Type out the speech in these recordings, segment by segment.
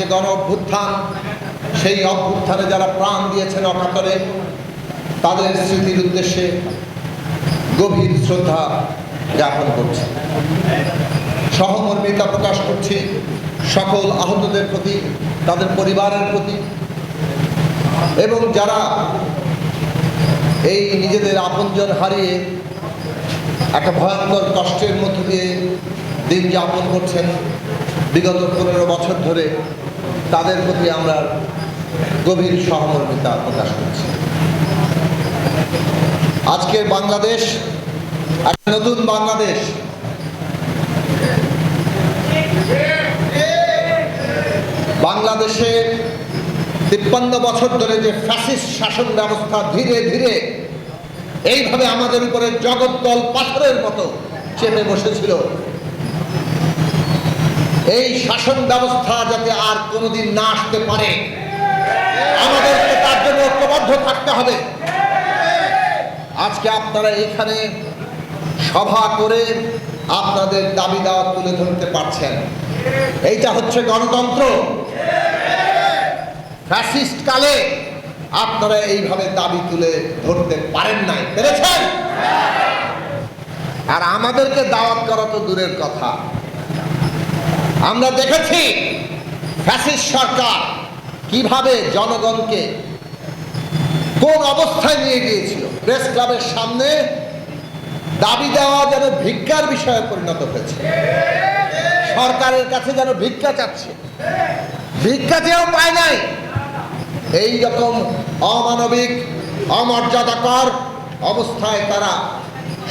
যে গণ অভ্যুত্থান সেই অভ্যুত্থানে যারা প্রাণ দিয়েছেন অকাতরে, তাদের স্মৃতির উদ্দেশ্যে গভীর শ্রদ্ধা জ্ঞাপন করছি। সহমর্মিতা প্রকাশ করছি সকল আহতদের প্রতি, তাদের পরিবারের প্রতি, এবং যারা এই নিজেদের আপনজন হারিয়ে একটা ভয়ঙ্কর কষ্টের মধ্য দিয়ে দিন যাপন করছেন, বিগত পনেরো বছর ধরে তাদের প্রতি আমরা গভীর সহমর্মিতা প্রকাশ করছি। আজকের বাংলাদেশ নতুন বাংলাদেশ। বাংলাদেশে তিপ্পান্ন বছর ধরে যে ফ্যাসিস্ট শাসন ব্যবস্থা ধীরে ধীরে এইভাবে আমাদের উপরে জগদ্দল পাথরের মতো চেপে বসেছিল এই শাসন ব্যবস্থা যাতে আর কোনোদিন না আসতে পারে, আমাদেরকে তার জন্য ঐক্যবদ্ধ থাকতে হবে। আজকে আপনারা এখানে সভা করে আপনাদের দাবি দাওয়া তুলে ধরতে পারছেন। এইটা হচ্ছে গণতন্ত্র। ফ্যাসিস্ট কালে আপনারা এইভাবে দাবি তুলে ধরতে পারেন নাই। পেরেছেন? আর আমাদেরকে দাওয়াত করা তো দূরের কথা। আমরা দেখেছি ফ্যাসিস্ট সরকার কীভাবে জনগণকে কোন অবস্থায় নিয়ে গিয়েছিল। প্রেস ক্লাবের সামনে দাবি দেওয়া যেন ভিক্ষার বিষয়ে পরিণত হয়েছে। সরকারের কাছে যেন ভিক্ষা চাচ্ছে। ভিক্ষা চেয়েও পায় নাই। এই রকম অমানবিক, অমর্যাদাকর অবস্থায় তারা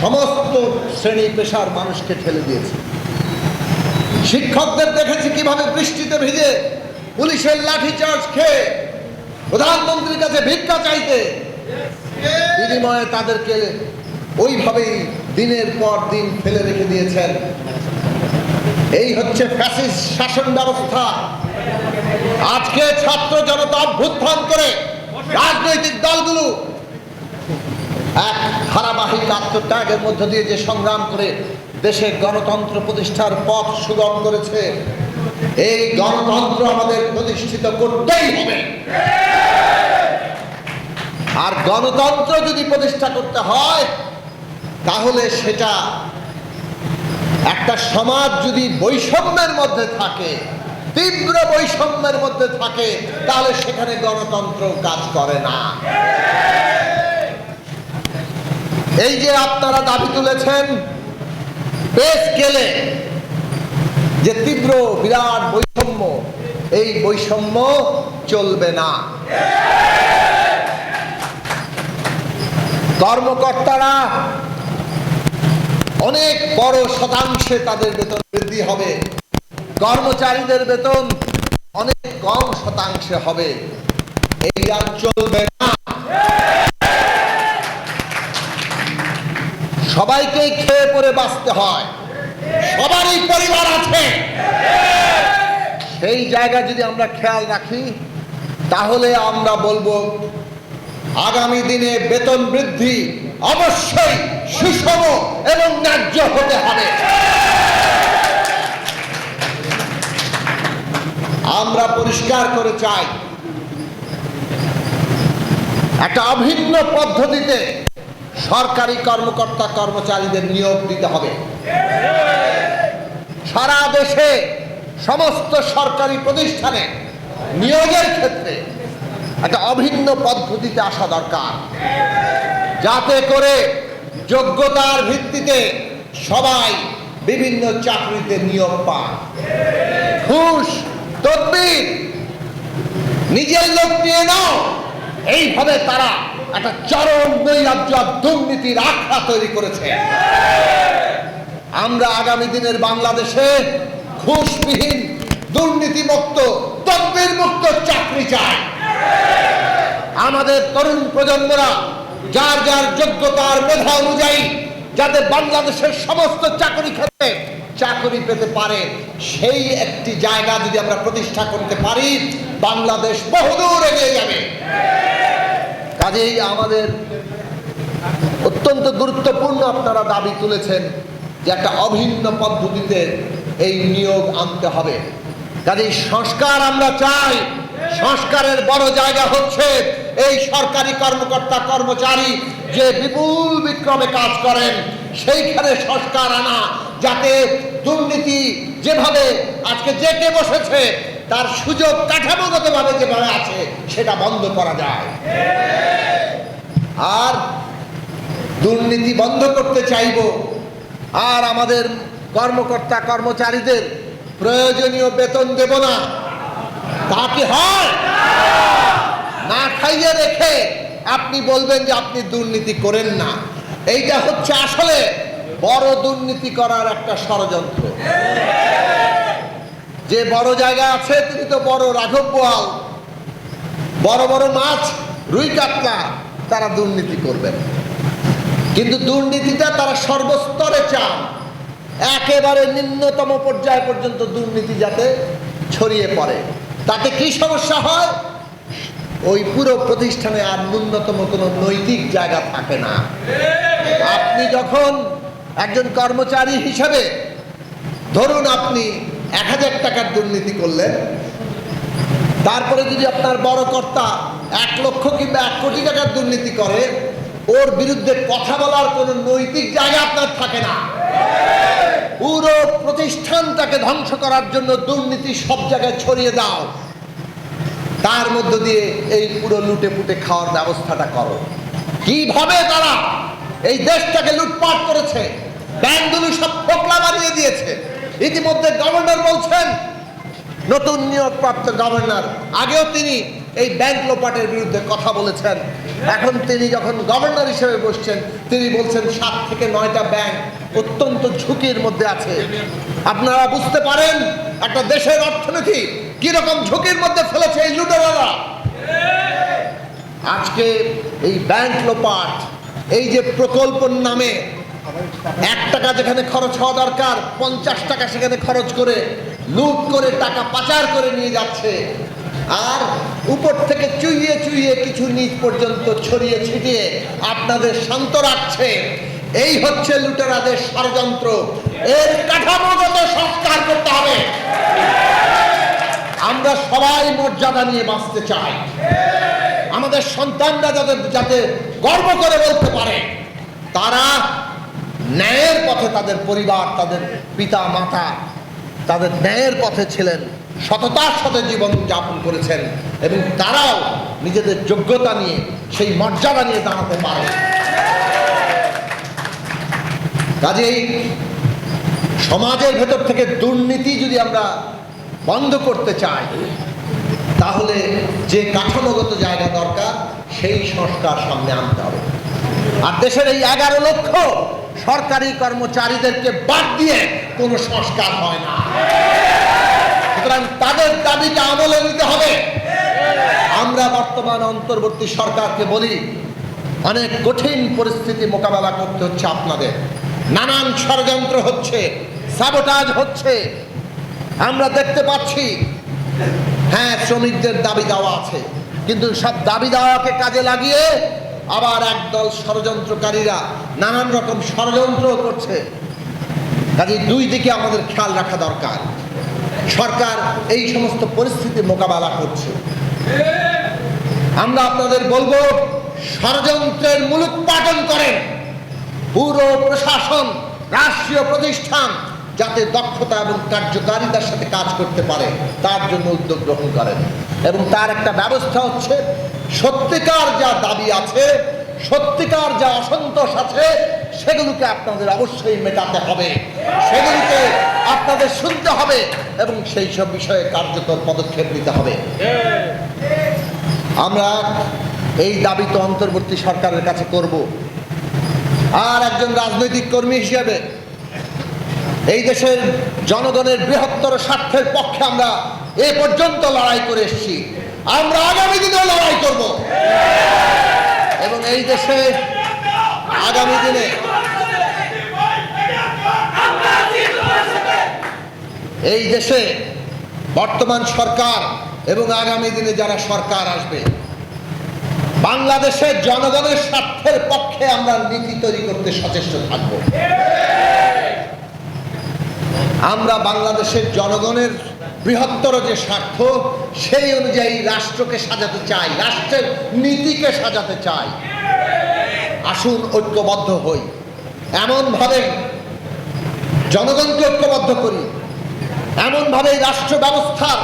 সমস্ত শ্রেণি পেশার মানুষকে ঠেলে দিয়েছে। শিক্ষকদের দেখেছি কীভাবে বৃষ্টিতে ভিজে পুলিশের লাঠিচার্জ খেয়ে প্রধানমন্ত্রীর কাছে ভিক্ষা চাইতে। বিনিময়ে তাদেরকে ওইভাবেই দিনের পর দিন ফেলে রেখে দিয়েছেন। এই হচ্ছে ফ্যাসিস্ট শাসন ব্যবস্থা। আজকে ছাত্র জনতা অভ্যুত্থান করে রাজনৈতিক দলগুলো এক ধারাবাহিক আত্মত্যাগের মধ্য দিয়ে যে সংগ্রাম করে দেশের গণতন্ত্র প্রতিষ্ঠার পথ সুগম করেছে, এই গণতন্ত্র আমাদের প্রতিষ্ঠিত করতেই হবে। আর গণতন্ত্র যদি প্রতিষ্ঠা করতে হয়, তাহলে সেটা একটা সমাজ যদি বৈষম্যের মধ্যে থাকে, তীব্র বৈষম্যের মধ্যে থাকে, তাহলে সেখানে গণতন্ত্র কাজ করে না। এই যে আপনারা দাবি তুলেছেন বেশ গেলে যে তীব্র বিরাট বৈষম্য, এই বৈষম্য চলবে না। কর্মকর্তারা অনেক বড় শতাংশে তাদের বেতন বৃদ্ধি হবে। কর্মচারীদের বেতন অনেক কম শতাংশে হবে। এইটা চলবে সবাইকে খেয়ে পরে বাঁচতে হয়। সবারই পরিবার আছে। সেই জায়গা যদি আমরা খেয়াল রাখি, তাহলে আমরা বলব, আগামী দিনে বেতন বৃদ্ধি অবশ্যই সুষম এবং ন্যায্য হতে হবে। আমরা পরিষ্কার করে চাই, একটা অভিন্ন পদ্ধতিতে সরকারি কর্মকর্তা কর্মচারীদের নিয়োগ দিতে হবে। সারা দেশে সমস্ত সরকারি প্রতিষ্ঠানে নিয়োগের ক্ষেত্রে একটা অভিন্ন পদ্ধতিতে আসা দরকার। যাতে করে যোগ্যতার ভিত্তিতে সবাই বিভিন্ন চাকরিতে নিয়োগ পায়। ঘুষ তদবির, নিজের লোক নিয়ে নাও। এইভাবে তারা একটা চরম নৈরাজ্য দুর্নীতির আখড়া তৈরি করেছে। আমরা আগামী দিনের বাংলাদেশে ঘুষবিহীন, দুর্নীতিমুক্ত তদবির মুক্ত চাকরি চাই। আমাদের তরুণ প্রজন্মরা, যার যার যোগ্যতার মেধা অনুযায়ী যাতে বাংলাদেশের সমস্ত চাকরি ক্ষেত্রে চাকরি পেতে পারে, সেই একটি জায়গা যদি আমরা প্রতিষ্ঠা করতে পারি, বাংলাদেশ বহুদূর এগিয়ে যাবে। কাজেই আমাদের অত্যন্ত গুরুত্বপূর্ণ আপনারা দাবি তুলেছেন যে একটা অভিন্ন পদ্ধতিতে এই নিয়োগ আনতে হবে। কাজে সংস্কার আমরা চাই। সংস্কারের বড় জায়গা হচ্ছে এই সরকারি কর্মকর্তা কর্মচারী যে বিপুল বিক্রমে কাজ করেন, সেইখানে সংস্কার আনা, যাতে দুর্নীতি যেভাবে আজকে জেকে বসেছে তার সুযোগ কাঠামোগতভাবে যেভাবে আছে, সেটা বন্ধ করা যায়। আর দুর্নীতি বন্ধ করতে চাইব। আর আমাদের কর্মকর্তা কর্মচারীদের প্রয়োজনীয় বেতন দেব না। তা কি হয়? না খাইয়ে রেখে আপনি বলবেন যে আপনি দুর্নীতি করেন না। এইটা হচ্ছে আসলে বড় দুর্নীতি করার একটা ষড়যন্ত্র। যে বড় জায়গা আছে, তিনি তো বড় রাঘব বোয়াল বড় বড় মাছ, রুই কাতলা, তারা দুর্নীতি করবেন কিন্তু দুর্নীতিটা তারা সর্বস্তরে চান। একেবারে নিম্নতম পর্যায় পর্যন্ত দুর্নীতি যাতে ছড়িয়ে পড়ে। তাতে কি সমস্যা হয়? ওই পুরো প্রতিষ্ঠানে আর ন্যূনতম কোনো নৈতিক জায়গা থাকে না। আপনি যখন একজন কর্মচারী হিসাবে, ধরুন আপনি এক হাজার টাকার দুর্নীতি করলেন তারপরে যদি আপনার বড় কর্তা এক লক্ষ কিংবা এক কোটি টাকার দুর্নীতি করে, ওর বিরুদ্ধে কথা বলার কোনো নৈতিক জায়গা আপনার থাকে না। পুরো প্রতিষ্ঠানটাকে ধ্বংস করার জন্য দুর্নীতি সব জায়গায় ছড়িয়ে দাও। তার মধ্য দিয়ে এই পুরো লুটে পুটে খাওয়ার ব্যবস্থাটা করো। কীভাবে তারা এই দেশটাকে লুটপাট করেছে? ব্যাংকগুলো সব ফোকলা বানিয়ে দিয়েছে। ইতিমধ্যে গভর্নর বলছেন, নতুন নিয়োগপ্রাপ্ত গভর্নর আগেও তিনি এই ব্যাংক লোপাটের বিরুদ্ধে কথা বলেছেন। এখন তিনি যখন গভর্নর হিসেবে বসছেন, তিনি বলছেন সাত থেকে নয়টা ব্যাংক অত্যন্ত ঝুঁকির মধ্যে আছে। আপনারা বুঝতে পারেন, একটা দেশের অর্থনীতি কীরকম ঝুঁকির মধ্যে ফেলেছে এই লুটেরারা। আজকে এই ব্যাংক লোপাট, এই যে প্রকল্পর নামে এক টাকা যেখানে খরচ হওয়া দরকার, পঞ্চাশ টাকা সেখানে খরচ করে লুট করে টাকা পাচার করে নিয়ে যাচ্ছে। আর উপর থেকে চুইয়ে চুইয়ে কিছু নিচ পর্যন্ত ছড়িয়ে ছিটিয়ে আপনাদের শান্ত রাখছে। এই হচ্ছে লুটেরাদের ষড়যন্ত্র। এর কাঠামোগত সংস্কার করতে হবে। আমরা সবাই মর্যাদা নিয়ে বাঁচতে চাই। আমাদের সন্তানরা যাতে যাতে গর্ব করে বলতে পারে, তারা ন্যায়ের পথে তাদের পরিবার, তাদের পিতা, মাতা, তাদের ন্যায়ের পথে ছিলেন, সততার সাথে জীবন যাপন করেছেন এবং তারাও নিজেদের যোগ্যতা নিয়ে, সেই মর্যাদা নিয়ে দাঁড়াতে পারে কাজেই সমাজের ভেতর থেকে দুর্নীতি যদি আমরা বন্ধ করতে চাই, তাহলে যে কাঠামোগত জায়গা দরকার, সেই সংস্কার সামনে আনতে হবে। আর দেশের এই এগারো লক্ষ সরকারি কর্মচারীদেরকে বাদ দিয়ে কোনো সংস্কার হয় না। সুতরাং তাদের দাবিটা আমলে নিতে হবে। আমরা বর্তমান অন্তর্বর্তী সরকারকে বলি, অনেক কঠিন পরিস্থিতি মোকাবেলা করতে হচ্ছে আপনাদের। নানান ষড়যন্ত্র হচ্ছে সাবোটাজ হচ্ছে। আমরা দেখতে পাচ্ছি হ্যাঁ শ্রমিকদের দাবি দেওয়া আছে। কিন্তু সব দাবি দেওয়াকে কাজে লাগিয়ে আবার একদল ষড়যন্ত্রকারীরা নানান রকম ষড়যন্ত্র করছে। কাজে দুই দিকে আমাদের খেয়াল রাখা দরকার। সরকার এই সমস্ত পরিস্থিতি মোকাবেলা করছে। আমরা আপনাদের বলব, ষড়যন্ত্রের মূলোৎপাটন করেন। পুরো প্রশাসন, রাষ্ট্রীয় প্রতিষ্ঠান যাতে দক্ষতা এবং কার্যকারিতার সাথে কাজ করতে পারে, তার জন্য উদ্যোগ গ্রহণ করেন। এবং তার একটা ব্যবস্থা হচ্ছে সত্যিকার যা দাবি আছে, সত্যিকার যা অসন্তোষ আছে, সেগুলোকে আপনাদের অবশ্যই মেটাতে হবে। সেগুলিকে আপনাদের শুনতে হবে এবং সেই সব বিষয়ে কার্যকর পদক্ষেপ নিতে হবে। আমরা এই দাবি তো অন্তর্বর্তী সরকারের কাছে করব। আর একজন রাজনৈতিক কর্মী হিসেবে এই দেশের জনগণের বৃহত্তর স্বার্থের পক্ষে আমরা এ পর্যন্ত লড়াই করে এসেছি। আমরা আগামী দিনেও লড়াই করব। এবং এই দেশে আগামী দিনে এই দেশে বর্তমান সরকার এবং আগামী দিনে যারা সরকার আসবে, বাংলাদেশের জনগণের স্বার্থের পক্ষে আমরা নীতি তৈরি করতে সচেষ্ট থাকব। আমরা বাংলাদেশের জনগণের বৃহত্তর যে স্বার্থ, সেই অনুযায়ী রাষ্ট্রকে সাজাতে চাই, রাষ্ট্রের নীতিকে সাজাতে চাই। আসুন ঐক্যবদ্ধ হই। এমনভাবে জনগণকে ঐক্যবদ্ধ করি। এমনভাবে রাষ্ট্র ব্যবস্থার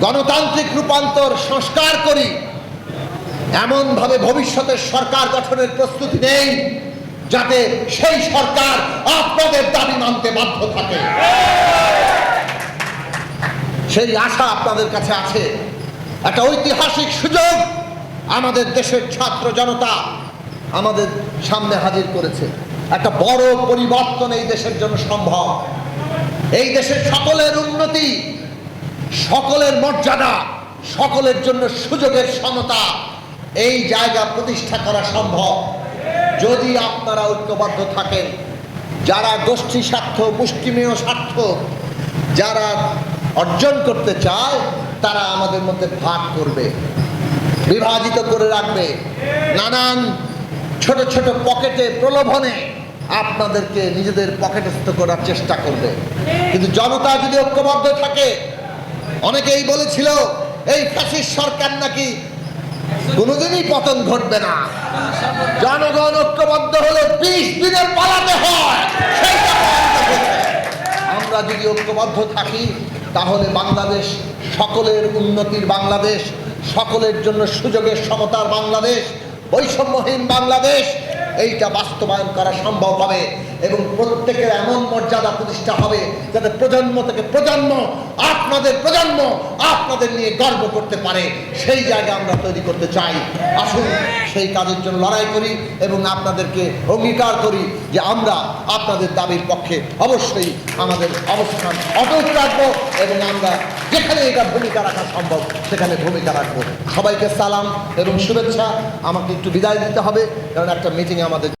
গণতান্ত্রিক রূপান্তর সংস্কার করি। এমনভাবে ভবিষ্যতের সরকার গঠনের প্রস্তুতি নেই, যাতে সেই সরকার আপনাদের দাবি মানতে বাধ্য থাকে। সেই আশা আপনাদের কাছে আছে। একটা ঐতিহাসিক সুযোগ আমাদের দেশের ছাত্র জনতা আমাদের সামনে হাজির করেছে। একটা বড় পরিবর্তন এই দেশের জন্য সম্ভব। এই দেশের সকলের উন্নতি, সকলের মর্যাদা, সকলের জন্য সুযোগের সমতা, এই জায়গা প্রতিষ্ঠা করা সম্ভব। যদি আপনারা ঐক্যবদ্ধ থাকেন, যারা গোষ্ঠী স্বার্থ, মুষ্টিমেয় স্বার্থ, যারা অর্জন করতে চায়, তারা আমাদের মধ্যে ভাগ করবে, বিভাজিত করে রাখবে। নানান ছোট ছোট পকেটে প্রলোভনে আপনাদেরকে নিজেদের পকেটস্থ করার চেষ্টা করবে। কিন্তু জনতা যদি ঐক্যবদ্ধ থাকে, অনেকেই বলেছিল, এই ফ্যাসিস্ট সরকার নাকি কোনোদিনই পতন ঘটবে না। জনগণ ঐক্যবদ্ধ হলে বিশ দিনের পালাতে হয়। আমরা যদি ঐক্যবদ্ধ থাকি তাহলে বাংলাদেশ সকলের উন্নতির বাংলাদেশ, সকলের জন্য সুযোগের সমতার বাংলাদেশ, বৈষম্যহীন বাংলাদেশ, এইটা বাস্তবায়ন করা সম্ভব হবে। এবং প্রত্যেকের এমন মর্যাদা প্রতিষ্ঠা হবে যাতে প্রজন্ম থেকে প্রজন্ম, আপনাদের প্রজন্ম আপনাদের নিয়ে গর্ব করতে পারে। সেই জায়গা আমরা তৈরি করতে চাই। আসুন, সেই কাজের জন্য লড়াই করি এবং আপনাদেরকে অঙ্গীকার করি যে আমরা আপনাদের দাবির পক্ষে অবশ্যই আমাদের অবস্থান অটুট রাখব এবং আমরা যেখানে এটা ভূমিকা রাখা সম্ভব, সেখানে ভূমিকা রাখব। সবাইকে সালাম এবং শুভেচ্ছা। আমাকে একটু বিদায় দিতে হবে, কারণ একটা মিটিং আমাদের